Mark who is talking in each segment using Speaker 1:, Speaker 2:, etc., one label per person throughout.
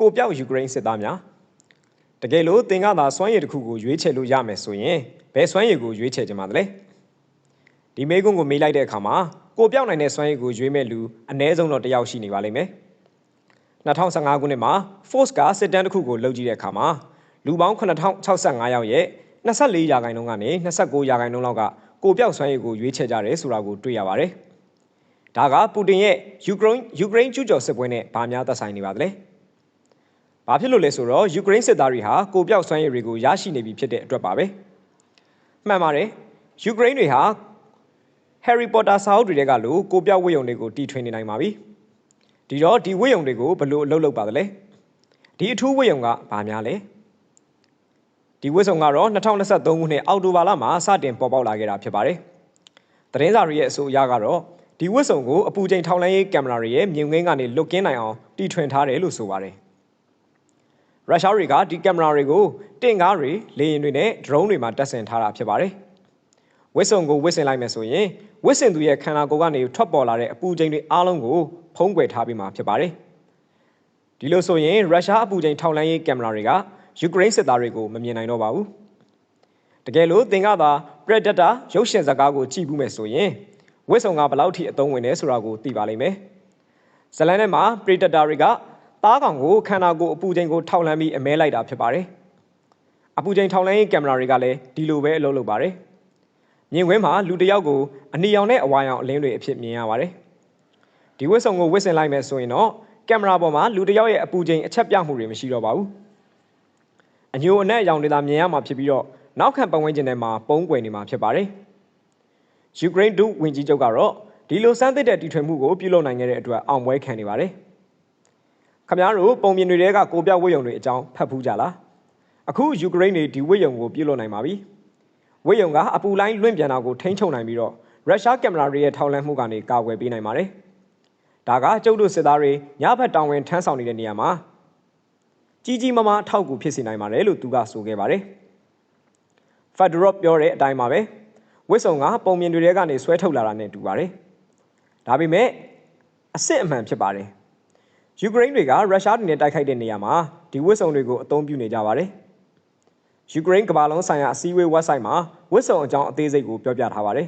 Speaker 1: ကိုပြောက်ယူကရိန်းစစ်သားများတကယ်လို့သင်ကသာစွမ်းရည်တစ်ခုကိုရွေးချယ်လို့ရမယ်ဆိုရင်ဘယ်စွမ်းရည်ကိုရွေးချယ်ကြမှာလဲဒီမေးခွန်းကိုမေးလိုက်တဲ့အခါမှာကိုပြောက်နိုင်တဲ့စွမ်းရည်ကိုရွေးမဲ့လူအ ਨੇ ဆုံးတော့တစ်ယောက်ရှိနေပါလိမ့်မယ်2015ခုနှစ်မှာ Force ကစစ်တမ်းတစ်ခုကိုလုပ်ကြည့်တဲ့အခါမှာလူပေါင်း9065ယောက်ရဲ့24ရာခိုင်နှုန်းကနေ29ရာခိုင်နှုန်းလောက်ကကိုပြောက်စွမ်းရည်ကိုရွေးချယ်ကြတယ်ဆိုတာကိုတွေ့ရပါတယ်ဒါကပူတင်ရဲ့ယူကရိန်းယူကရိန်းကျူးကျော်စစ်ပွဲနဲ့ဗာများသက်ဆိုင်နေပါသလဲ။ ဘာဖြစ်လို့လဲဆိုတော့ယူကရိန်းစစ်သားတွေဟာကိုပြောက်စွမ်းရည်တွေကိုရရှိနေပြီဖြစ်တဲ့အတွက်ပါပဲ။မှန်ပါတယ်။ယူကရိန်းတွေဟာ Harry Potter စာအုပ်တွေကလို့ကိုပြောက်ဝိယုံတွေကိုတီထွင်နေနိုင်ပါပြီ။ဒီတော့ဒီဝိယုံတွေကိုဘယ်လိုအလုပ်လုပ်ပါသလဲ။ဒီအထူးဝိယုံကဘာများလဲ။ဒီဝိဆုံကတော့2023ခုနှစ်အောက်တိုဘာလမှာစတင်ပေါ်ပေါက်လာခဲ့တာဖြစ်ပါတယ်။သတင်းစာတွေရဲ့အဆိုအရကတော့ဒီဝတ်စုံကိုအပူချိန်ထောင်လိုင်းရေးကင်မရာတွေရဲ့မြင်ကွင်းကနေလွတ်ကင်းနိုင်အောင်တီထွင်ထားတယ်လို့ဆိုပါတယ်။ ရုရှားတွေကဒီကင်မရာတွေကိုတင့်ကားတွေလေယာဉ်တွေနဲ့ဒရုန်းတွေမှာတပ်ဆင်ထားတာဖြစ်ပါတယ်။ဝတ်စုံကိုဝတ်ဆင်လိုက်မယ်ဆိုရင်ဝတ်ဆင်သူရဲ့ခန္ဓာကိုယ်ကနေထွက်ပေါ်လာတဲ့အပူချိန်တွေအားလုံးကိုဖုံးကွယ်ထားပြီးမှဖြစ်ပါတယ်။ဒီလိုဆိုရင်ရုရှားအပူချိန်ထောင်လိုင်းရေးကင်မရာတွေကယူကရိန်းစစ်သားတွေကိုမမြင်နိုင်တော့ပါဘူး။တကယ်လို့သင်ကသာ Predator ရုပ်ရှင်ဇာတ်ကားကိုကြည့်ဘူးမယ်ဆိုရင်ဝစ်ဆုံကဘယ်လောက်ထိအသုံးဝင်လဲဆိုတာကိုသိပါလိမ့်မယ်။ဇလန်ထဲမှာ Predator တွေက သားကောင်ကိုခန္ဓာကိုယ်အပူချိန်ကိုထောက်လှမ်းပြီးအမဲလိုက်တာဖြစ်ပါတယ်။အပူချိန်ထောက်လှမ်းရေးကင်မရာတွေကလည်းဒီလိုပဲအလုပ်လုပ်ပါတယ်။မြင်ကွင်းမှာလူတစ်ယောက်ကိုအနီရောင်နဲ့အဝါရောင်အလင်းတွေအဖြစ်မြင်ရပါတယ်။ဒီဝစ်ဆုံကိုဝစ်ဆင်လိုက်မယ်ဆိုရင်တော့ကင်မရာပေါ်မှာလူတစ်ယောက်ရဲ့အပူချိန်အချက်ပြမှုတွေမရှိတော့ပါဘူး။အညိုအနက်အရောင်တွေသာမြင်ရမှာဖြစ်ပြီးတော့နောက်ခံပတ်ဝန်းကျင်ထဲမှာပုံးကွယ်နေမှာဖြစ်ပါတယ်။ယူကရိန်းဒုဝန်ကြီးချုပ်ကတော့ဒီလိုစမ်းသစ်တဲ့တီထွင်မှုကိုပြုလုပ်နိုင်ခဲ့တဲ့အတွက်အောင်ပွဲခံနေပါတယ်။ ခင်ဗျားတို့ပုံပြင်တွေကကိုပြဝိယုံတွေအကြောင်းဖတ်ဖူးကြလား။အခုယူကရိန်းတွေဒီဝိယုံကိုပြုလုပ်နိုင်ပါပြီ။ဝိယုံကအပူလိုင်းလွင့်ပြန်တာကိုထိန်းချုပ်နိုင်ပြီးတော့ရုရှားကင်မရာတွေရဲ့ထောက်လှမ်းမှုကနေကာကွယ်ပေးနိုင်ပါတယ်။ဒါကကျုပ်တို့စစ်သားတွေညဘက်တောင်ဝင်ထမ်းဆောင်နေတဲ့နေရာမှာကြီးကြီးမားမားအထောက်အကူဖြစ်စေနိုင်ပါတယ်လို့သူကဆိုခဲ့ပါတယ်။ဖက်ဒရော့ပြောတဲ့အတိုင်းပါပဲ။ဝစ်စုံကပုံမြင်တွေထဲကနေဆွဲထုတ်လာတာနဲ့တူပါတယ်။ဒါပေမဲ့အစ်စ်အမှန်ဖြစ်ပါတယ်။ ယူကရိန်းတွေကရုရှားတွေနဲ့တိုက်ခိုက်တဲ့နေရာမှာဒီဝစ်စုံတွေကိုအသုံးပြုနေကြပါတယ်။ယူကရိန်းကမ္ဘာလုံးဆိုင်ရာအစည်းအဝေး website မှာဝစ်စုံအကြောင်းအသေးစိတ်ကိုပြောပြထားပါတယ်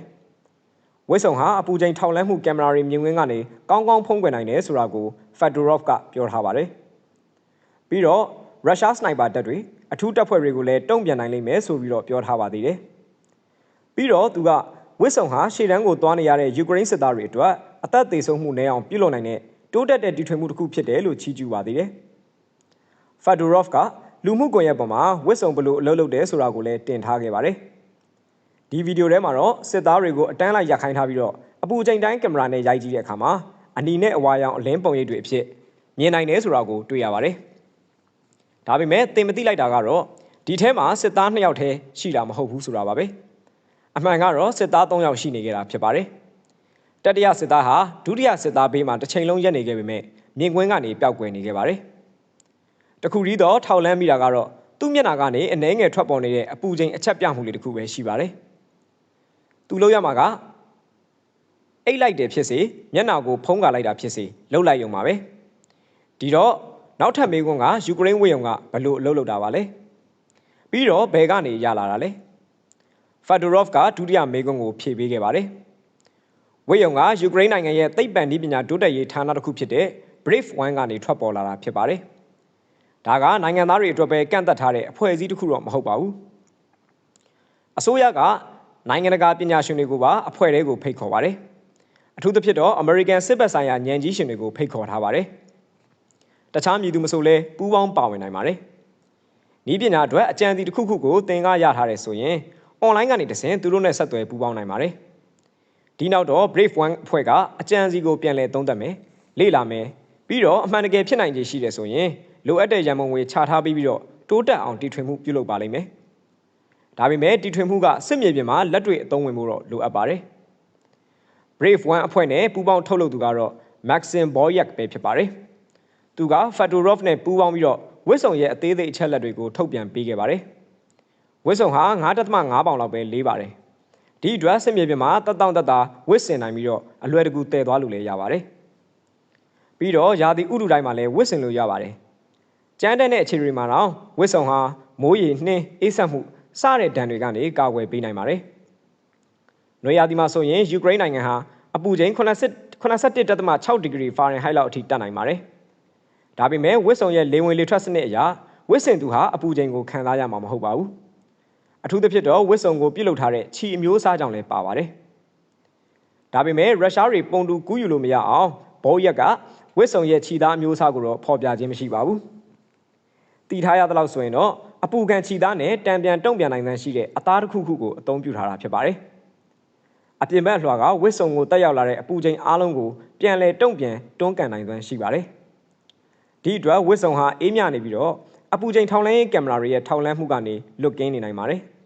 Speaker 1: ။ဝစ်စုံဟာအပူချိန်ထောက်လှမ်းမှုကင်မရာတွေမြင်ကွင်းကနေကောင်းကောင်းဖုံးကွယ်နိုင်တယ်ဆိုတာကို Fedorov ကပြောထားပါတယ်။ပြီးတော့ရုရှားစနိုက်ပါတပ်တွေအထူးတပ်ဖွဲ့တွေကိုလည်းတုံ့ပြန်နိုင်လိမ့်မယ်ဆိုပြီးတော့ပြောထားပါသေးတယ်။ပြီးတော့သူကဝစ်ဆုံဟာရှေ့တန်းကိုသွားနေရတဲ့ယူကရိန်းစစ်သားတွေအတွက်အသက်သေဆုံးမှုနည်းအောင်ပြုလုပ်နိုင်တဲ့ တိုးတက်တဲ့တည်ထွင်မှုတစ်ခုဖြစ်တယ်လို့ချီးကျူးပါသေးတယ်။ဖက်ဒိုရော့ဖ်ကလူမှုကွန်ရက်ပေါ်မှာဝစ်ဆုံဘလို့အလုပ်လုပ်တယ်ဆိုတာကိုလည်းတင်ထားခဲ့ပါတယ်။ဒီဗီဒီယိုထဲမှာတော့စစ်သားတွေကိုအတန်းလိုက်ရခိုင်းထားပြီးတော့အပူချိန်တိုင်းကင်မရာနဲ့ရိုက်ကြည့်တဲ့အခါမှာအနီနဲ့အဝါရောင်အလင်းပုံရိပ်တွေအဖြစ်မြင်နိုင်တယ်ဆိုတာကိုတွေ့ရပါတယ်။ဒါပေမဲ့သင်မသိလိုက်တာကတော့ဒီထဲမှာစစ်သား2ယောက်တည်းရှိတာမဟုတ်ဘူးဆိုတာပါပဲ။အမှန်ကတော့စစ်သား3ယောက်ရှိနေကြတာဖြစ်ပါတယ်။ တတိယစစ်သားဟာဒုတိယစစ်သားဘေးမှာတစ်ချိန်လုံးရက်နေခဲ့ပေမဲ့မြင်ကွင်းကနေပျောက်ကွယ်နေခဲ့ပါတယ်။တခုတည်းတော့ထောက်လန်းမိတာကတော့သူ့မျက်နှာကနေအနှဲငယ်ထွက်ပေါ်နေတဲ့အပူချိန်အချက်ပြမှုလေးတစ်ခုပဲရှိပါတယ်။သူလို့ရမှာကအိတ်လိုက်တယ်ဖြစ်စေမျက်နှာကိုဖုံးကာလိုက်တာဖြစ်စေလှုပ်လိုက်ရုံပါပဲ။ဒီတော့နောက်ထပ်မေးခွန်းကယူကရိန်းဝေယုံကဘလို့အလုပ်လုပ်တာပါလဲ။ပြီးတော့ဘယ်ကနေရလာတာလဲ။ဖက်ဒိုရော့ဖ်ကဒုတိယမေးခွန်းကိုဖြေပေးခဲ့ပါတယ်။ ဝေယုံကယူကရိန်းနိုင်ငံရဲ့သိပ္ပံနည်းပညာတိုးတက်ရေးဌာနတစ်ခုဖြစ်တဲ့ Brave One ကနေထွက်ပေါ်လာတာဖြစ်ပါတယ်။ဒါကနိုင်ငံသားတွေအတွက်ပဲကန့်သက်ထားတဲ့အဖွဲ့အစည်းတစ်ခုတော့မဟုတ်ပါဘူး။အစိုးရကနိုင်ငံတကာပညာရှင်တွေကိုပါအဖွဲ့တွေကိုဖိတ်ခေါ်ပါတယ်။အထူးသဖြင့်တော့ American စစ်ဘက်ဆိုင်ရာဉာဏ်ကြီးရှင်တွေကိုဖိတ်ခေါ်ထားပါတယ်။တခြားမည်သူမဆိုလဲပူးပေါင်းပါဝင်နိုင်ပါတယ်။ဤပညာအတွက်အကြံစီတစ်ခုခုကိုသင်ကရထားတယ်ဆိုရင် online ကနေတဆင်သူတို့နဲ့ဆက်သွယ်ပူးပေါင်းနိုင်ပါတယ်။ ဒီနောက်တော့ Brave One အဖွဲ့ကအကြံစီကိုပြန်လည်သုံးသပ်မယ်။လေ့လာမယ်။ပြီးတော့အမှန်တကယ်ဖြစ်နိုင်ခြေရှိတယ်ဆိုရင်လိုအပ်တဲ့ရန်ပုံငွေချထားပြီးပြီးတော့တိုးတက်အောင်တည်ထွင်မှုပြုလုပ်ပါလိမ့်မယ်။ဒါပေမဲ့တည်ထွင်မှုကစစ်မြေပြင်မှာလက်တွေ့အသုံးဝင်မှုတော့လိုအပ်ပါတယ်။ Brave One အဖွဲ့နဲ့ပူးပေါင်းထုတ်လုပ်သူကတော့ Maxim Boyak ပဲဖြစ်ပါတယ်။သူက Fedorov နဲ့ပူးပေါင်းပြီးတော့ဝစ်စုံရဲ့အသေးစိတ်အချက်လက်တွေကိုထုတ်ပြန်ပေးခဲ့ပါတယ်။ဝစ်စုံဟာ9.5ပေါင်လောက်ပဲလေးပါတယ် ဒီအတွက်စစ်မြေပြင်မှာတက်တောင့်တက်တာဝစ်စင်နိုင်ပြီးတော့အလွယ်တကူတည်သွားလို့လည်းရပါတယ်ပြီးတော့ယာတိဥဒုတိုင်းမှာလည်းဝစ်စင်လို့ရပါတယ်ကြမ်းတဲ့အခြေအနေမှာတော့ဝစ်စုံဟာမိုးရေနှင်းအေးဆက်မှုစတဲ့ဒဏ်တွေကနေကာကွယ်ပေးနိုင်ပါတယ်။နွေရာသီမှာဆိုရင်ယူကရိန်းနိုင်ငံဟာအပူချိန်81.6ဒီဂရီဖာရင်ဟိုက်လောက်အထိတက်နိုင်ပါတယ်။ဒါပေမဲ့ဝစ်စုံရဲ့လေဝင်လေထွက်စနစ်အရဝစ်စင်သူဟာအပူချိန်ကိုခံစားရမှာမဟုတ်ပါဘူး။ အထူးသဖြင့်တော့ဝစ်စုံကိုပြုတ်လုထားတဲ့ခြီအမျိုးအစားကြောင့်လည်းပါပါတယ်။ဒါပေမဲ့ရုရှားတွေပုံတူကူးယူလို့မရအောင်ဘောရက်ကဝစ်စုံရဲ့ခြီသားအမျိုးအစားကိုတော့ဖော်ပြခြင်းမရှိပါဘူး။တည်ထားရသလောက်ဆိုရင်တော့အပူခံခြီသားနဲ့တံပြန်တုံ့ပြန်နိုင်တဲ့ရှိတဲ့အသားတစ်ခုခုကိုအသုံးပြုထားတာဖြစ်ပါတယ်။အပြင်ဘက်လွှာကဝစ်စုံကိုတက်ရောက်လာတဲ့အပူချိန်အားလုံးကိုပြန်လည်တုံ့ပြန်တွန်းကန်နိုင်သွမ်းရှိပါတယ်။ဒီအတွက်ဝစ်စုံဟာအေးမြနေပြီးတော့အပူချိန်ထောင်လန်းရေးကင်မရာတွေရဲ့ထောင်လန်းမှုကနေလွတ်ကင်းနေနိုင်ပါတယ်။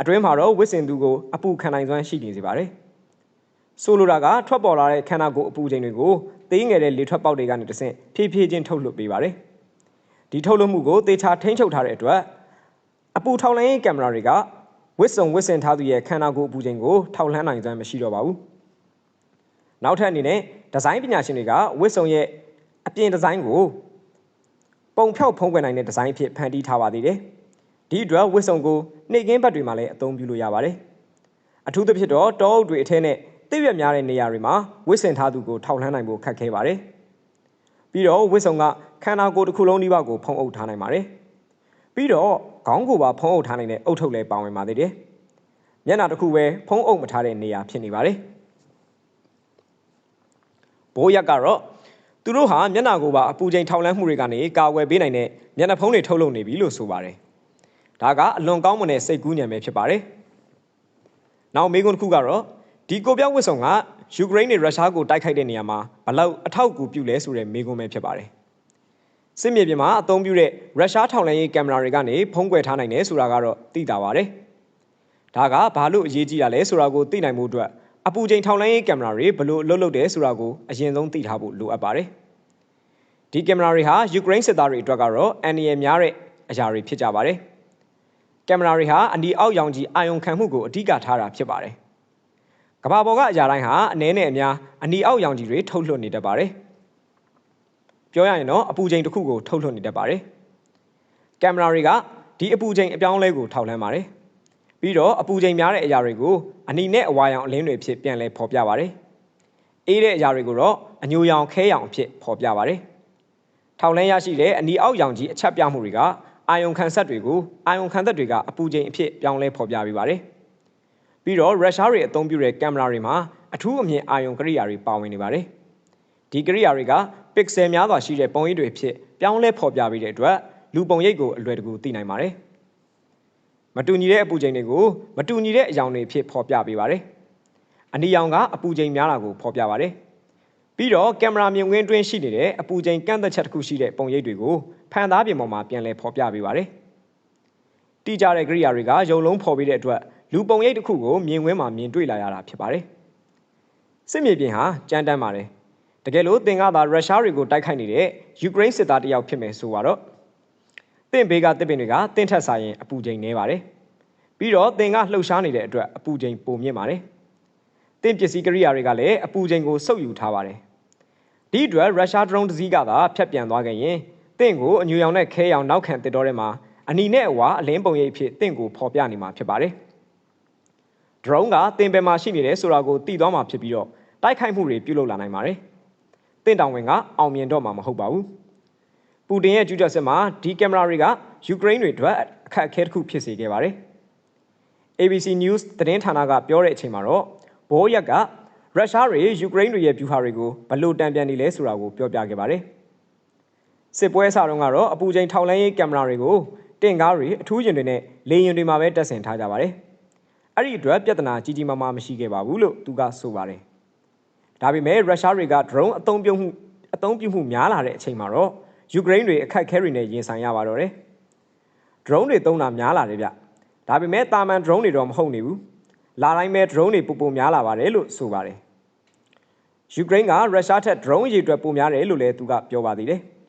Speaker 1: အတွင်းမှာတော့ဝစ်စင်သူကိုအပူခံနိုင်စွမ်းရှိနေစေပါတယ်။ဆိုလိုတာကထွက်ပေါ်လာတဲ့ခန္ဓာကိုယ်အပူချိန်တွေကိုသေးငယ်တဲ့လေထွက်ပေါက်တွေကနေတဆင့်ဖြည်းဖြည်းချင်းထုတ်လွှတ်ပေးပါတယ်။ဒီထုတ်လွှတ်မှုကိုသေချာထိန်းချုပ်ထားတဲ့အတွက်အပူထောင်လန်းရေးကင်မရာတွေကဝစ်စုံဝစ်စင်ထားသူရဲ့ခန္ဓာကိုယ်အပူချိန်ကိုထောက်လှမ်းနိုင်စွမ်းမရှိတော့ပါဘူး။နောက်ထပ်အနေနဲ့ဒီဇိုင်းပညာရှင်တွေကဝစ်စုံရဲ့အပြင်ဒီဇိုင်းကိုပုံဖြောက်ဖုံးကွယ်နိုင်တဲ့ဒီဇိုင်းအဖြစ်ဖန်တီးထားပါသေးတယ်။ ဒီအတွက်ဝစ်စုံကိုနှိပ်ကင်းဘက်တွေမှာလည်းအသုံးပြုလို့ရပါတယ်။အထူးသဖြင့်တော့တောအုပ်တွေအထက်နဲ့တိရွက်များတဲ့နေရာတွေမှာဝစ်စင်ထားသူကိုထောက်လှမ်းနိုင်ဖို့ခက်ခဲပါတယ်။ပြီးတော့ဝစ်စုံကခန္ဓာကိုယ်တစ်ခုလုံးဒီဘက်ကိုဖုံးအုပ်ထားနိုင်ပါတယ်။ပြီးတော့ခေါင်းကိုပါဖုံးအုပ်ထားနိုင်တဲ့အုတ်ထုပ်လည်းပါဝင်ပါသေးတယ်။မျက်နှာတစ်ခုပဲဖုံးအုပ်မထားတဲ့နေရာဖြစ်နေပါတယ်။ဘိုးရက်ကတော့သူတို့ဟာမျက်နှာကိုပါအပူချိန်ထောင်လန်းမှုတွေကနေကာကွယ်ပေးနိုင်တဲ့မျက်နှာဖုံးတွေထုတ်လုပ်နေပြီလို့ဆိုပါတယ်။ ဒါကအလွန်ကောင်းမွန်တဲ့စိတ်ကူးညံပဲဖြစ်ပါတယ်။နောက်မေးခွန်းတစ်ခုကတော့ဒီကိုပြောင်းဝစ်ဆောင်ကယူကရိန်းနဲ့ရုရှားကိုတိုက်ခိုက်တဲ့နေရာမှာဘလောက်အထောက်အကူပြုလဲဆိုတဲ့မေးခွန်းပဲဖြစ်ပါတယ်။စစ်မြေပြင်မှာအသုံးပြုတဲ့ရုရှားထောင်လှမ်းရေးကင်မရာတွေကနေဖုံးကွယ်ထားနိုင်တယ်ဆိုတာကတော့သိတာပါတယ်။ဒါကဘာလို့အရေးကြီးတာလဲဆိုတာကိုသိနိုင်မှုအတွက်အပူချိန်ထောင်လိုင်းရေးကင်မရာတွေဘလို့အလုပ်လုပ်တယ်ဆိုတာကိုအရင်ဆုံးသိထားဖို့လိုအပ်ပါတယ်။ဒီကင်မရာတွေဟာယူကရိန်းစစ်သားတွေအတွက်ကတော့အန်ဒီရများတဲ့အရာတွေဖြစ်ကြပါတယ်။ ကင်မရာတွေဟာအနီအောက်ရောင်ခြည်အာရုံခံမှုကိုအဓိကထားတာဖြစ်ပါတယ်။ကမ္ဘာပေါ်ကအရာတိုင်းဟာအနည်းနဲ့အများအနီအောက်ရောင်ခြည်တွေထုတ်လွှတ်နေတတ်ပါတယ်။ပြောရရင်တော့အပူချိန်တစ်ခုကိုထုတ်လွှတ်နေတတ်ပါတယ်။ကင်မရာတွေကဒီအပူချိန်အပြောင်းလဲကိုထောက်လှမ်းပါတယ်။ပြီးတော့အပူချိန်များတဲ့အရာတွေကိုအနီနဲ့အဝါရောင်အလင်းတွေဖြစ်ပြန်လဲဖော်ပြပါတယ်။အေးတဲ့အရာတွေကိုတော့အညိုရောင်ခဲရောင်အဖြစ်ဖော်ပြပါတယ်။ထောင်လန်းရရှိတဲ့အနီအောက်ရောင်ကြီးအချက်ပြမှုတွေက အာယုံခံဆက်တွေကိုအာယုံခံသက်တွေကအပူချိန်အဖြစ်ပြောင်းလဲဖော်ပြပေးပါတယ်။ပြီးတော့ရုရှားတွေအသုံးပြုတဲ့ကင်မရာတွေမှာအထူးအမြင်အာယုံကိရိယာတွေပါဝင်နေပါတယ်။ဒီကိရိယာတွေကပစ်ဆယ်များစွာရှိတဲ့ပုံရိပ်တွေဖြစ်ပြောင်းလဲဖော်ပြပေးတဲ့အတွက်လူပုံရိပ်ကိုအလွယ်တကူသိနိုင်ပါတယ်။မတူညီတဲ့အပူချိန်တွေကိုမတူညီတဲ့အယောင်တွေဖြစ်ဖော်ပြပေးပါတယ်။အနီရောင်ကအပူချိန်များတာကိုဖော်ပြပါတယ်။ပြီးတော့ကင်မရာမြင်ကွင်းတွင်းရှိနေတဲ့အပူချိန်ကန့်သက်ချက်တစ်ခုရှိတဲ့ပုံရိပ်တွေကို ဖန်သားပြင်ပေါ်မှာပြန်လည်ဖော်ပြပေးပါတယ်။တိကျတဲ့ကိရိယာတွေကရုံလုံးဖော်ပေးတဲ့အတွက်လူပုံရိပ်တစ်ခုကိုမြင်ကွင်းမှာမြင်တွေ့လာရတာဖြစ်ပါတယ်။စစ်မြေပြင်ဟာကြမ်းတမ်းပါတယ်။တကယ်လို့သင်ကသာရုရှားတွေကိုတိုက်ခိုက်နေတဲ့ယူကရိန်းစစ်သားတယောက်ဖြစ်မယ်ဆိုတော့တင့်ဘေးကတစ်ပင်တွေကတင့်ထက်ဆိုင်ရင်အပူချိန်နည်းပါတယ်ပြီးတော့သင်ကလှုပ်ရှားနေတဲ့အတွက်အပူချိန်ပိုမြင့်ပါတယ်တင့်ပစ္စည်းကိရိယာတွေကလည်းအပူချိန်ကိုစုပ်ယူထားပါတယ်ဒီအတွက်ရုရှားဒရုန်းတစ်စီးကသာဖြတ်ပြန်သွားခဲ့ရင် တင့်ကိုအညူရောင်နဲ့ခဲရောင်နောက်ခံတစ်တော်ထဲမှာအနီနဲ့အဝါအလင်းပုံရိပ်ဖြစ်တင့်ကိုဖော်ပြနေမှာဖြစ်ပါတယ်ဒရုန်းကတင်ပယ်မှာရှိနေတယ်ဆိုတာကိုသိသွားမှာဖြစ်ပြီးတော့တိုက်ခိုက်မှုတွေပြုလုပ်လာနိုင်ပါတယ်တင့်တောင်ဝင်ကအောင်မြင်တော့မှာမဟုတ်ပါဘူးပူတင်ရဲ့ကျူးကျော်စစ်မှာဒီကင်မရာတွေကယူကရိန်းတွေအတွက်အခက်အခဲတစ်ခုဖြစ်စေခဲ့ပါတယ်။ ABC News သတင်းဌာနကပြောတဲ့အချိန်မှာတော့ဘိုးရက်ကရုရှားတွေယူကရိန်းတွေရဲ့ဗျူဟာတွေကိုဘလို့တံပြန်နေလဲဆိုတာကိုပြောပြခဲ့ပါတယ်။ စစ်ပွဲအစတုန်းကတော့အပူချိန်ထောက်လှမ်းရေးကင်မရာတွေကိုတင့်ကားတွေအထူးယာဉ်တွေနဲ့လေယာဉ်တွေမှာပဲတပ်ဆင်ထားကြပါတယ်။အဲ့ဒီအတွက်ပြဿနာကြီးကြီးမားမားမရှိခဲ့ပါဘူးလို့သူကဆိုပါတယ်။ဒါပေမဲ့ရုရှားတွေက drone အသုံးပြုမှုအသုံးပြုမှုများလာတဲ့အချိန်မှာတော့ယူကရိန်းတွေအခက်ခဲတွေနဲ့ရင်ဆိုင်ရပါတော့တယ်။ drone တွေသုံးတာများလာတယ်ဗျ။ဒါပေမဲ့တာမန် drone တွေတော့မဟုတ်နေဘူး။လာတိုင်းပဲ drone တွေပူပူများလာပါတယ်လို့ဆိုပါတယ်။ယူကရိန်းကရုရှားထက် drone ရေအတွက်ပိုများတယ်လို့လည်းသူကပြောပါသေးတယ်။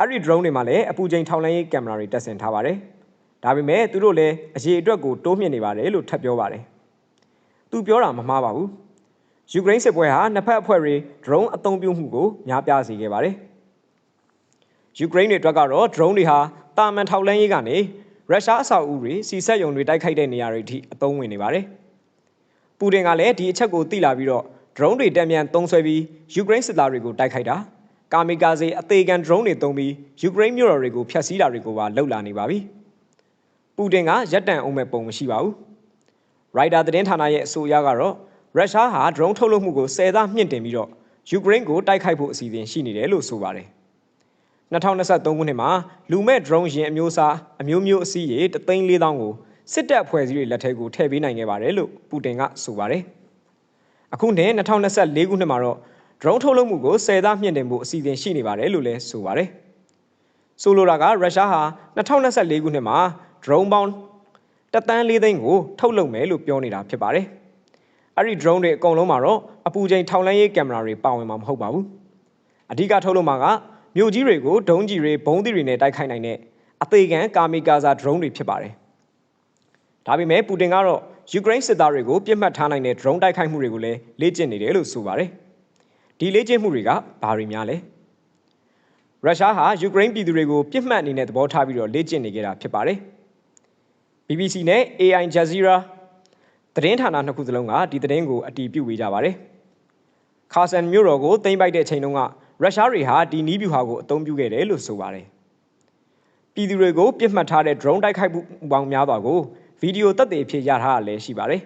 Speaker 1: အဲ့ဒီ drone တွေမှာလည်းအပူချိန်ထောင်လှမ်းရေးကင်မရာတွေတပ်ဆင်ထားပါတယ်။ဒါပေမဲ့သူတို့လည်းအရေးအတွက်ကိုတိုးမြင့်နေပါတယ်လို့ထပ်ပြောပါတယ်။သူပြောတာမမှားပါဘူး။ယူကရိန်းစစ်ပွဲဟာနှစ်ဖက်အဖွဲ့တွေ drone အသုံးပြုမှုကိုများပြားစေခဲ့ပါတယ်။ယူကရိန်းတွေအတွက်ကတော့ drone တွေဟာတာမန်ထောက်လန်းရေးကနေရုရှားအဆောက်အဦတွေစီဆက်ယုံတွေတိုက်ခိုက်တဲ့နေရာတွေအထိအသုံးဝင်နေပါတယ်ပူတင်ကလည်းဒီအချက်ကိုသိလာပြီးတော့ drone တွေတံမြန်သုံးဆွဲပြီးယူကရိန်းစစ်သားတွေကိုတိုက်ခိုက်တာ ကာမီကာဇေအသေးခံ drone တွေသုံးပြီးယူကရိန်းမြို့တော်တွေကိုဖျက်ဆီးတာတွေကိုပါလှုပ်လာနေပါပြီပူတင်ကရက်တန်အောင်မဲ့ပုံမရှိပါဘူးရိုက်တာသတင်းဌာနရဲ့အဆိုအရကတော့ရုရှားဟာ drone ထုတ်လုပ်မှုကို10သားမြင့်တင်ပြီးတော့ယူကရိန်းကိုတိုက်ခိုက်ဖို့အစီအစဉ်ရှိနေတယ်လို့ဆိုပါတယ်2023ခုနှစ်မှာလူမဲ့ drone ယာဉ်အမျိုးအစားအမျိုးမျိုးအစီးရေ3,400ကိုစစ်တပ်ဖွဲ့စည်းတွေလက်ထဲကိုထည့်ပေးနိုင်ခဲ့ပါတယ်လို့ပူတင်ကဆိုပါတယ်။အခုနှစ်2024ခုနှစ်မှာတော့ drone ထုတ်လုပ်မှုကို10သားမြင့်တင်ဖို့အစီအစဉ်ရှိနေပါတယ်လို့လည်းဆိုပါတယ်။ဆိုလိုတာကရုရှားဟာ2024ခုနှစ်မှာ drone ပေါင်းတသန်း၄သိန်းကိုထုတ်လုပ်မယ်လို့ပြောနေတာဖြစ်ပါတယ်။အဲ့ဒီ drone တွေအကုန်လုံးမှာတော့အပူချိန်ထောင်လန်းရေးကင်မရာတွေပါဝင်မှာမဟုတ်ပါဘူး။အဓိကထုတ်လုပ်မှာကမြို့ကြီးတွေကိုဒုံးကြီးတွေဘုံးသီးတွေနဲ့တိုက်ခိုက်နိုင်တဲ့အသေးခံကာမီကာဇာ drone တွေဖြစ်ပါတယ်။ဒါပေမဲ့ပူတင်ကတော့ယူကရိန်းစစ်သားတွေကိုပြစ်မှတ်ထားနိုင်တဲ့ drone တိုက်ခိုက်မှုတွေကိုလည်းလေ့ကျင့်နေတယ်လို့ဆိုပါတယ်။ ဒီလေ့ကျင့်မှုတွေကဘာတွေများလဲ။ရုရှားဟာယူကရိန်းပြည်သူတွေကိုပြစ်မှတ်အနေနဲ့သဘောထားပြီးတော့လေ့ကျင့်နေကြတာဖြစ်ပါတယ်။ BBC နဲ့ AI Jazeera သတင်းဌာနနှစ်ခုစလုံးကဒီသတင်းကိုအတည်ပြုဝေကြပါတယ်။ခါဆန်မြို့တော်ကိုသိမ်းပိုက်တဲ့အချိန်တုန်းကရုရှားတွေဟာဒီနီးဗျူဟာကိုအသုံးပြုခဲ့တယ်လို့ဆိုပါတယ်။ပြည်သူတွေကိုပြစ်မှတ်ထားတဲ့ drone တိုက်ခိုက်မှုပေါင်းများစွာကိုဗီဒီယိုသက်သေအဖြစ်ရထားတာလည်းရှိပါတယ်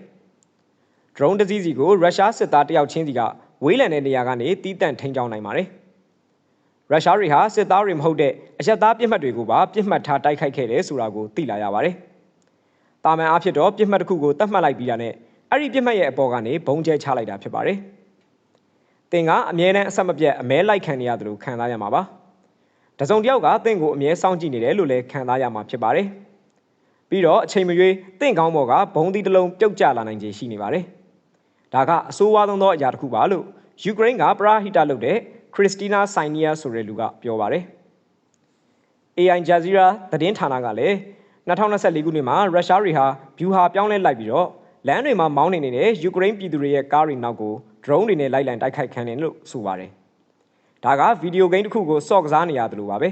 Speaker 1: ။ drone တစ်စီးစီကိုရုရှားစစ်သားတယောက်ချင်းစီက ဝေးလံတဲ့နေရာကနေတီးတန့်ထိန်းချောင်းနိုင်ပါတယ်။ရုရှားတွေဟာစစ်သားတွေမဟုတ်တဲ့အရက်သားပြစ်မှတ်တွေကိုပါပြစ်မှတ်ထားတိုက်ခိုက်ခဲ့တယ်ဆိုတာကိုသိလာရပါတယ်။တာမန်အားဖြင့်တော့ပြစ်မှတ်တစ်ခုကိုတတ်မှတ်လိုက်ပြီးတာနဲ့အဲ့ဒီပြစ်မှတ်ရဲ့အပေါ်ကနေဘုံကျဲချလိုက်တာဖြစ်ပါတယ်။သင်ကအမြဲတမ်းအဆက်မပြတ်အမဲလိုက်ခံနေရတယ်လို့ခံစားရမှာပါ။တစုံတစ်ယောက်ကသင်ကိုအမြဲစောင့်ကြည့်နေတယ်လို့လည်းခံစားရမှာဖြစ်ပါတယ်။ပြီးတော့အချိန်မရွေးသင်ကောင်းဘော်ကဘုံသီးတစ်လုံးပြုတ်ကျလာနိုင်ခြေရှိနေပါတယ်။ ဒါကအဆိုးဝါးဆုံးသောအရာတစ်ခုပါလို့ယူကရိန်းကပရာဟိတလုပ်တဲ့ခရစ်စတီနာဆိုင်နီယာဆိုတဲ့လူကပြောပါတယ်။ AI Jazeera သတင်းဌာနကလည်း2024ခုနှစ်မှာရုရှားတွေဟာဗျူဟာပြောင်းလဲလိုက်ပြီးတော့လမ်းတွေမှာမောင်းနေနေတဲ့ယူကရိန်းပြည်သူတွေရဲ့ကားတွေနောက်ကို drone တွေနဲ့လိုက်လံတိုက်ခိုက်ခံတယ်လို့ဆိုပါတယ်။ဒါကဗီဒီယိုဂိမ်းတစ်ခုကိုစော့ကစားနေရတယ်လို့ပါပဲ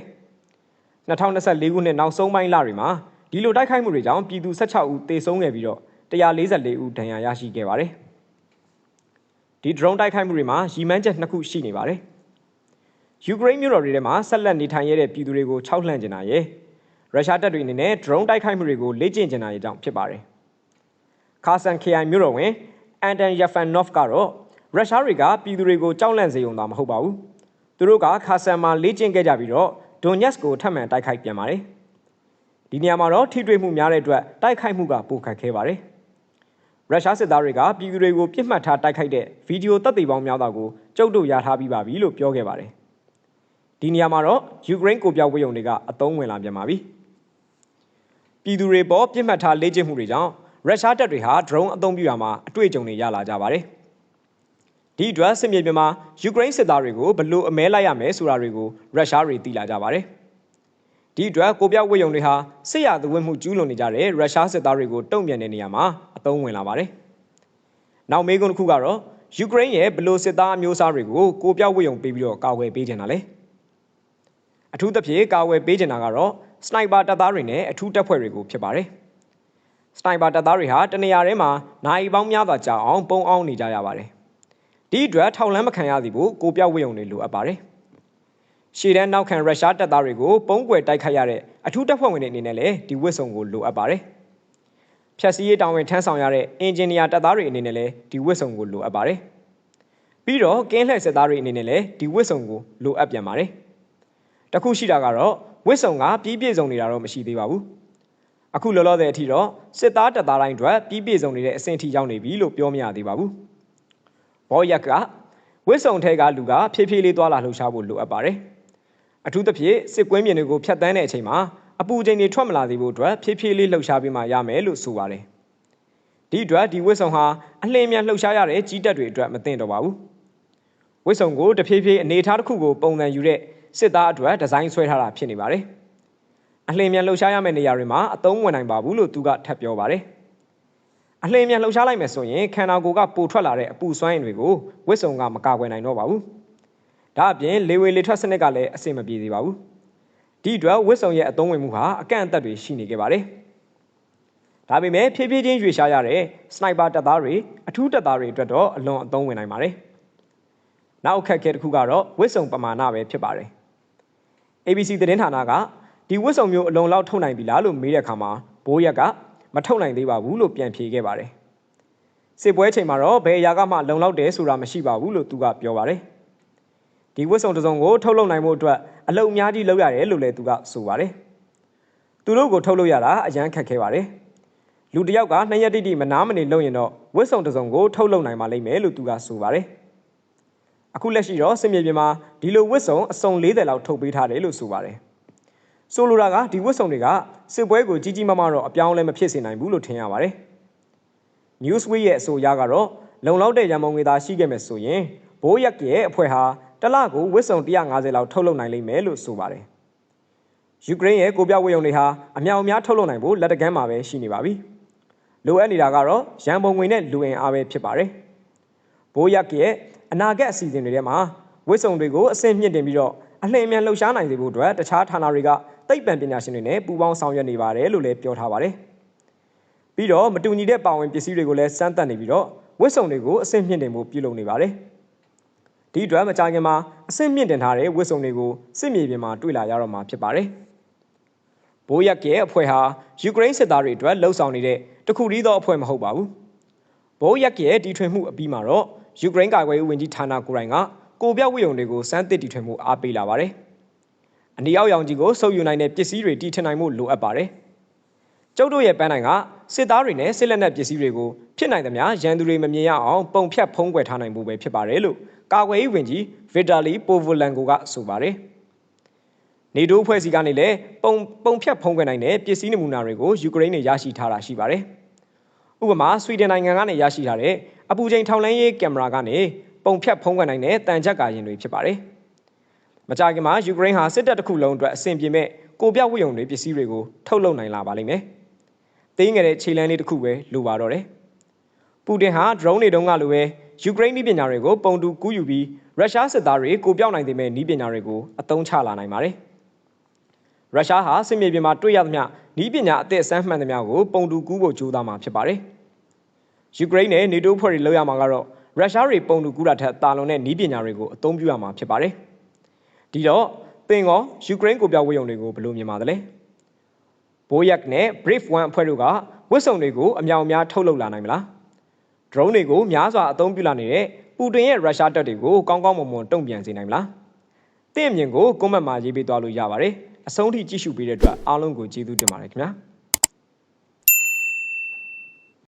Speaker 1: ။2024ခုနှစ်နောက်ဆုံးပိုင်းလတွေမှာဒီလိုတိုက်ခိုက်မှုတွေကြောင့်ပြည်သူ16ဦးသေဆုံးခဲ့ပြီးတော့144ဦးဒဏ်ရာရရှိခဲ့ပါတယ်။ ဒီ drone တိုက်ခိုက်မှုတွေမှာရီမန်းချက်နှစ်ခုရှိနေပါတယ်။ယူကရိန်းမြို့တော်တွေထဲမှာဆက်လက်နေထိုင်ရတဲ့ပြည်သူတွေကိုခြောက်လှန့်နေတာရယ်ရုရှားတပ်တွေအနေနဲ့ drone တိုက်ခိုက်မှုတွေကိုလေ့ကျင့်နေတာရယ်ကြောင့်ဖြစ်ပါတယ်။ခါဆန်ခရိုင်မြို့တော်ဝင်အန်တန်ယဖန်နော့ဖ်ကတော့ရုရှားတွေကပြည်သူတွေကိုကြောက်လန့်စေုံသာမဟုတ်ပါဘူး။သူတို့ကခါဆန်မှာလေ့ကျင့်ခဲ့ကြပြီးတော့ဒွန်ညက်စ်ကိုထပ်မံတိုက်ခိုက်ပြန်ပါတယ်။ဒီနေရာမှာတော့ထိတွေ့မှုများတဲ့အတွက်တိုက်ခိုက်မှုကပိုခက်ခဲပါတယ်။ ရုရှားစစ်သားတွေကပြည်သူတွေကိုပြစ်မှတ်ထားတိုက်ခိုက်တဲ့ဗီဒီယိုသက်သေပေါင်းများစွာကိုကျုပ်တို့ရထားပြီးပါပြီလို့ပြောခဲ့ပါတယ်။ဒီနေရာမှာတော့ယူကရိန်းကိုပြောက်ဝေယုံတွေကအသုံးဝင်လာပြန်ပါပြီ။ပြည်သူတွေပေါ်ပြစ်မှတ်ထားလေ့ကျင့်မှုတွေကြောင့်ရုရှားတပ်တွေဟာ drone အသုံးပြုရမှာအတွေ့အကြုံတွေရလာကြပါတယ်။ဒီအတွက်စစ်မြေပြင်မှာယူကရိန်းစစ်သားတွေကိုဘလို့အမဲလိုက်ရမယ်ဆိုတာတွေကိုရုရှားတွေသိလာကြပါတယ်။ ဒီအတွက်ကိုပြောက်ဝေယုံတွေဟာစစ်ရသဝတ်မှုကျူးလွန်နေကြတဲ့ရုရှားစစ်သားတွေကိုတုံ့ပြန်တဲ့နေရာမှာအသုံးဝင်လာပါတယ်။နောက်မေးခွန်းတစ်ခုကတော့ယူကရိန်းရဲ့ဘလို့စစ်သားအမျိုးအစားတွေကိုကိုပြောက်ဝေယုံပေးပြီးတော့ကာကွယ်ပေးနေတာလေ။အထူးသဖြင့်ကာကွယ်ပေးနေတာကတော့စနိုက်ပါတပ်သားတွေနဲ့အထူးတပ်ဖွဲ့တွေကိုဖြစ်ပါတယ်။စနိုက်ပါတပ်သားတွေဟာတနေရာထဲမှာနိုင်ပေါင်းများစွာကြာအောင်ပုံအောင်နေကြရပါတယ်။ဒီအတွက်ထောက်လန်းမခံရသည်ဖို့ကိုပြောက်ဝေယုံတွေလိုအပ်ပါတယ်။ ရှေ့တန်းနောက်ခံရုရှားတပ်သားတွေကိုပုံကွယ်တိုက်ခိုက်ရတဲ့အထူးတပ်ဖွဲ့ဝင်တွေအနေနဲ့လည်းဒီဝစ်စုံကိုလိုအပ်ပါတယ်။ဖြတ်စည်းရေးတာဝန်ထမ်းဆောင်ရတဲ့အင်ဂျင်နီယာတပ်သားတွေအနေနဲ့လည်းဒီဝစ်စုံကိုလိုအပ်ပါတယ်။ပြီးတော့ကင်းလှည့်စစ်သားတွေအနေနဲ့လည်းဒီဝစ်စုံကိုလိုအပ်ပြန်ပါတယ်။တခုရှိတာကတော့ဝစ်စုံကပြီးပြည့်စုံနေတာတော့မရှိသေးပါဘူး။အခုလောလောဆယ်အထိတော့စစ်သားတပ်သားတိုင်းအတွက်ပြီးပြည့်စုံနေတဲ့အဆင့်ထိရောက်နေပြီလို့ပြောမရသေးပါဘူး။ဘောရက်ကဝစ်စုံထဲကလူကဖြည်းဖြည်းလေးသွားလာလှုပ်ရှားဖို့လိုအပ်ပါတယ်။ အထူးသဖြင့်စစ်ကွင်းပြင်တွေကိုဖြတ်တန်းတဲ့အချိန်မှာအပူချိန်တွေထွက်မလာသေးဖို့အတွက်ဖြည်းဖြည်းလေးလှုပ်ရှားပြီးမှရမယ်လို့ဆိုပါတယ်။ဒီအတွက်ဒီဝစ်စုံဟာအလင်းမြန်လှုပ်ရှားရတဲ့ကြီးတက်တွေအတွက်မသင့်တော့ပါဘူး။ဝစ်စုံကိုတဖြည်းဖြည်းအနေထားတစ်ခုကိုပုံစံယူတဲ့စစ်သားအတွက်ဒီဇိုင်းဆွဲထားတာဖြစ်နေပါတယ်။အလင်းမြန်လှုပ်ရှားရမယ့်နေရာတွေမှာအသုံးဝင်နိုင်ပါဘူးလို့သူကထပ်ပြောပါတယ်။အလှည့်မြန်လှုပ်ရှားလိုက်မယ်ဆိုရင်ခန္ဓာကိုယ်ကပိုထွက်လာတဲ့အပူစွမ်းအင်တွေကိုဝစ်စုံကမကာကွယ်နိုင်တော့ပါဘူး။ ဒါအပြင်လေဝေလေထွက်စနစ်ကလည်းအဆင်မပြေသေးပါဘူးဒီအတွက်ဝစ်စုံရဲ့အသုံးဝင်မှုဟာအကန့်အသတ်တွေရှိနေခဲ့ပါတယ်ဒါပေမဲ့ဖြည်းဖြည်းချင်းရွေရှားရတဲ့စနိုက်ပါတပ်သားတွေအထူးတပ်သားတွေအတွက်တော့အလွန်အသုံးဝင်နိုင်ပါတယ်နောက်အခက်အခဲတစ်ခုကတော့ဝစ်စုံပမာဏပဲဖြစ်ပါတယ် ABC သတင်းဌာနကဒီဝစ်စုံမျိုးအလုံးလောက်ထုတ်နိုင်ပြီလားလို့မေးတဲ့အခါမှာဘိုးရက်ကမထုတ်နိုင်သေးပါဘူးလို့ပြန်ဖြေခဲ့ပါတယ်စစ်ပွဲချိန်မှာတော့ဘယ်အရာကမှလုံလောက်တယ်ဆိုတာမရှိပါဘူးလို့သူကပြောပါတယ် ဒီဝစ်စုံတစ်စုံကိုထုတ်လုပ်နိုင်မှုအတွက်အလုံအများကြီးလုပ်ရတယ်လို့လည်းသူကဆိုပါတယ်သူတို့ကိုထုတ်လုပ်ရတာအရန်ခက်ခဲပါတယ်လူတစ်ယောက်ကနှစ်ရက်တိတိမနာမနေလုပ်ရင်တော့ဝစ်စုံတစ်စုံကိုထုတ်လုပ်နိုင်ပါလိမ့်မယ်လို့သူကဆိုပါတယ်အခုလက်ရှိတော့စစ်မြေပြင်မှာဒီလိုဝစ်စုံအစုံ40လောက်ထုတ်ပေးထားတယ်လို့ဆိုပါတယ်ဆိုလိုတာကဒီဝစ်စုံတွေကစစ်ပွဲကိုကြီးကြီးမားမားတော့အပြောင်းအလဲမဖြစ်စေနိုင်ဘူးလို့ထင်ရပါတယ် Newsweek ရဲ့အဆိုအရကတော့လုံလောက်တဲ့ရန်ပုံငွေသားရှိခဲ့မယ်ဆိုရင်ဘိုးရက်ရဲ့အဖွဲ့ဟာ တစ်လကိုဝစ်စုံ150လောက်ထုတ်လုပ်နိုင်လိမ့်မယ်လို့ဆိုပါတယ်။ယူကရိန်းရဲ့ကိုပြဝေယုံတွေဟာအမြောက်အများထုတ်လုပ်နိုင်ဖို့လက်တကမ်းမှာပဲရှိနေပါပြီ။လိုအပ်နေတာကတော့ရန်ပုံငွေနဲ့လူအင်အားပဲဖြစ်ပါတယ်။ဘိုးရက်ရဲ့အနာဂတ်အစီအစဉ်တွေထဲမှာဝစ်စုံတွေကိုအဆင့်မြင့်တင်ပြီးတော့အလှည့်အမြန်လှုပ်ရှားနိုင်စေဖို့အတွက်တခြားဌာနတွေကသိပ္ပံပညာရှင်တွေနဲ့ပူးပေါင်းဆောင်ရွက်နေပါတယ်လို့လည်းပြောထားပါတယ်။ပြီးတော့မတူညီတဲ့ပါဝင်ပစ္စည်းတွေကိုလည်းစမ်းသပ်နေပြီးတော့ဝစ်စုံတွေကိုအဆင့်မြင့်တင်ဖို့ပြုလုပ်နေပါတယ်။ ဒီအတွက်မကြခင်မှာအဆင့်မြင့်တင်ထားတဲ့ဝစ်စုံတွေကိုစစ်မြေပြင်မှာတွေ့လာရတော့မှာဖြစ်ပါတယ်။ဘိုးရက်ရဲ့အဖွဲ့ဟာယူကရိန်းစစ်သားတွေအတွက်လှုပ်ဆောင်နေတဲ့တခုတည်းသောအဖွဲ့မဟုတ်ပါဘူး။ဘိုးရက်ရဲ့တီထွင်မှုအပြီးမှာတော့ယူကရိန်းကာကွယ်ရေးဝန်ကြီးဌာနကိုယ်တိုင်ကကိုပြောက်ဝေယုံတွေကိုစမ်းသစ်တီထွင်မှုအားပေးလာပါတယ်။အနီအောက်ရောင်ကြီးကိုစုပ်ယူနိုင်တဲ့ပစ္စည်းတွေတီထွင်နိုင်မှုလိုအပ်ပါတယ်။ကျုပ်တို့ရဲ့ပန်းတိုင်ကစစ်သားတွေနဲ့စစ်လက်နက်ပစ္စည်းတွေကိုဖြစ်နိုင်သမျှရန်သူတွေမမြင်ရအောင်ပုံဖြတ်ဖုံးကွယ်ထားနိုင်မှုပဲဖြစ်ပါတယ်လို့ ကာကွယ်ရေးဝန်ကြီးဗီတာလီပိုဗိုလန်ကိုကဆိုပါတယ်။နေတိုးဖွဲ့စည်းကနေလည်းပုံပုံဖြတ်ဖုံးကွယ်နိုင်တဲ့ပစ္စည်းနမူနာတွေကိုယူကရိန်းနေရရှိထားတာရှိပါတယ်။ဥပမာဆွီဒင်နိုင်ငံကနေရရှိထားတဲ့အပူချိန်ထောင်လန်းရေးကင်မရာကနေပုံဖြတ်ဖုံးကွယ်နိုင်တဲ့တန်ချက်ကာရင်တွေဖြစ်ပါတယ်။မကြာခင်မှာယူကရိန်းဟာစစ်တပ်တစ်ခုလုံးအတွက်အဆင်ပြေမဲ့ကိုပြဝတ်ရုံတွေပစ္စည်းတွေကိုထုတ်လုပ်နိုင်လာပါလိမ့်မယ်။သေးငယ်တဲ့ခြေလမ်းလေးတစ်ခုပဲလိုပါတော့တယ်။ပူတင်ဟာ drone တွေတုန်းကလိုပဲ ယူကရိန်းနည်းပညာတွေကိုပုံတူကူးယူပြီးရုရှားစစ်သားတွေကိုပြောင်းနိုင်တဲ့နည်းပညာတွေကိုအသုံးချလာနိုင်ပါတယ်။ရုရှားဟာစစ်မြေပြင်မှာတွေ့ရသမျှနည်းပညာအသစ်အစမ်းမှန်သမျှကိုပုံတူကူးဖို့ကြိုးစားမှာဖြစ်ပါတယ်။ယူကရိန်းနဲ့နေတိုးဖွဲ့တွေလောက်ရမှာကတော့ရုရှားတွေပုံတူကူးတာထက်တာလွန်တဲ့နည်းပညာတွေကိုအသုံးပြုရမှာဖြစ်ပါတယ်။ဒီတော့သင်ရောယူကရိန်းကိုပြောင်းဝေယုံတွေကိုဘယ်လိုမြင်ပါသလဲ။ဘိုးရက်နဲ့ Brave One အဖွဲ့တို့ကဝစ်စုံတွေကိုအမြောင်အများထုတ်လုပ်လာနိုင်မလား။ drone တွေကိုများစွာအသုံးပြုလာနေတဲ့ပူတင်ရဲ့ရုရှားတပ်တွေကိုကောင်းကောင်းမွန်မွန်တုံ့ပြန်စေနိုင်မလား။တင့်အမြင်ကိုကွန်မန့်မှာရေးပေးသွားလို့ရပါတယ်။အဆုံးထိကြည့်ရှုပေးတဲ့အတွက်အားလုံးကိုကျေးဇူးတင်ပါတယ်ခင်ဗျာ။